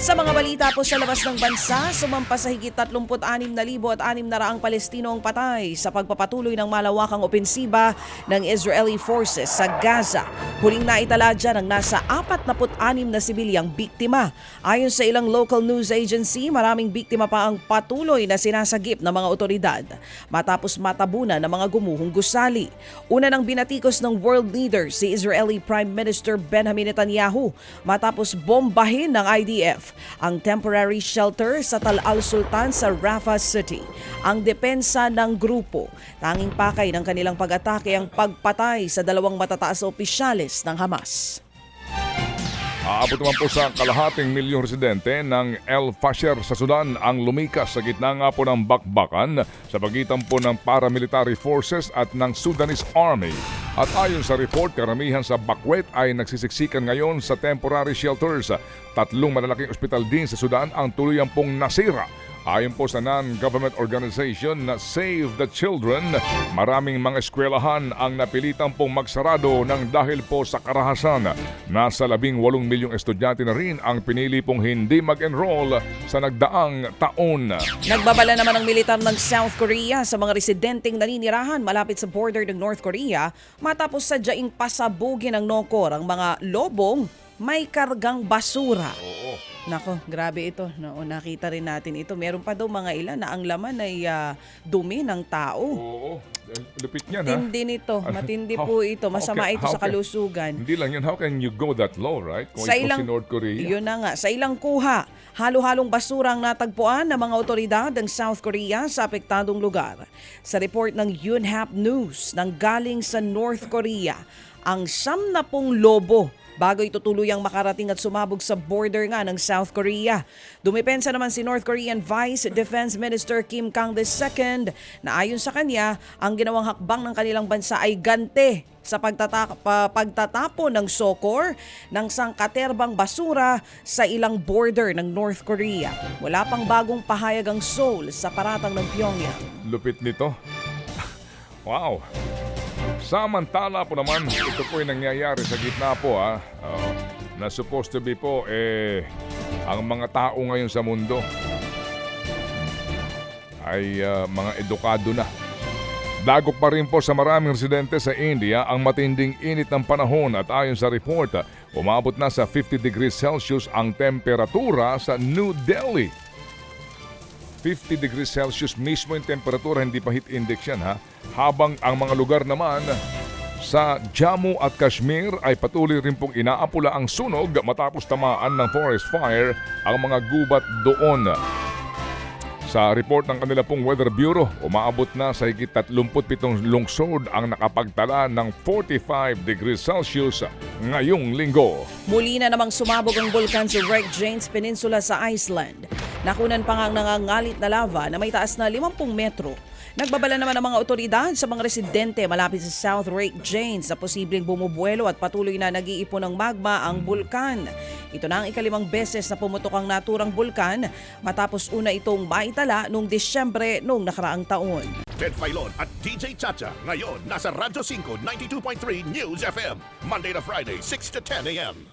Sa mga balita po sa labas ng bansa, sumampa sa higit 36,000 at 6 na raang Palestino ang patay sa pagpapatuloy ng malawakang opensiba ng Israeli forces sa Gaza. Huling naitala dyan ang nasa 46 na sibilyang biktima. Ayon sa ilang local news agency, maraming biktima pa ang patuloy na sinasagip ng mga otoridad matapos matabunan ng mga gumuhong gusali. Una nang binatikos ng world leader si Israeli Prime Minister Benjamin Netanyahu matapos bombahin ng IDF ang temporary shelter sa Tal Al Sultan sa Rafah City. Ang depensa ng grupo, tanging pakay ng kanilang pag-atake ang pagpatay sa dalawang matataas na opisyales ng Hamas. Aabot naman po sa kalahating milyong residente ng El Fasher sa Sudan ang lumikas sa gitna nga po ng bakbakan sa pagitan po ng paramilitary forces at ng Sudanese Army. At ayon sa report, karamihan sa Bakwet ay nagsisiksikan ngayon sa temporary shelters. Tatlong malalaking ospital din sa Sudan ang tuluyang pong nasira. Ayon po sa non-government organization na Save the Children, maraming mga eskwelahan ang napilitan pong magsarado ng dahil po sa karahasan. Nasa labing walong milyong estudyante na rin ang pinili pong hindi mag-enroll sa nagdaang taon. Nagbabala naman ang militar ng South Korea sa mga residenteng naninirahan malapit sa border ng North Korea matapos sadyaing pasabugin ng Nokor ang mga lobong may kargang basura. Oo. Nako, grabe ito. No, nakita rin natin ito. Meron pa daw mga ilan na ang laman ay ah, dumi ng tao. Oo. Lupit niyan ha. Matindi nito. Matindi How- po ito. Masama how ito can- sa kalusugan. Hindi lang yun. How can you go that low, right? Kung Sa ilang, si North Korea. Yun na nga. Sa ilang kuha, halo-halong basura ang natagpuan ng mga otoridad ng South Korea sa apektadong lugar. Sa report ng Yonhap News nang galing sa North Korea, ang siyam na pong lobo bago ito tuluyang makarating at sumabog sa border nga ng South Korea. Dumipensa naman si North Korean Vice Defense Minister Kim Kang II na ayon sa kanya, ang ginawang hakbang ng kanilang bansa ay gante sa pagtata- pa- pagtatapo ng sokor ng sangkaterbang basura sa ilang border ng North Korea. Wala pang bagong pahayag ang Seoul sa paratang ng Pyongyang. Lupit nito. wow. Samantala po naman, ito po yung nangyayari sa gitna po ha. Ah, na supposed to be po eh ang mga tao ngayon sa mundo ay ah, mga edukado na. Dagok pa rin po sa maraming residente sa India ang matinding init ng panahon at ayon sa report, umabot na sa 50 degrees Celsius ang temperatura sa New Delhi. 50 degrees Celsius mismo yung temperatura, hindi pa heat index yan ha. Habang ang mga lugar naman sa Jammu at Kashmir ay patuloy rin pong inaapula ang sunog matapos tamaan ng forest fire ang mga gubat doon. Sa report ng kanila pong Weather Bureau, umaabot na sa higit 37 lungsod ang nakapagtala ng 45 degrees Celsius ngayong linggo. Muli na namang sumabog ang bulkan sa Wreck Janes Peninsula sa Iceland. Nakunan pa nga ang nangangalit na lava na may taas na 50 metro. Nagbabala naman ang mga otoridad sa mga residente malapit sa South Wreck Janes na posibleng bumubuelo at patuloy na nag-iipon ng magma ang bulkan. Ito na ang ikalimang beses na pumutok ang naturang bulkan matapos una itong maitala noong Disyembre noong nakaraang taon. Ted Filon at DJ Chacha. Ngayon, nasa Radyo 5, 92.3 News FM. Monday to Friday, 6 to 10 a.m.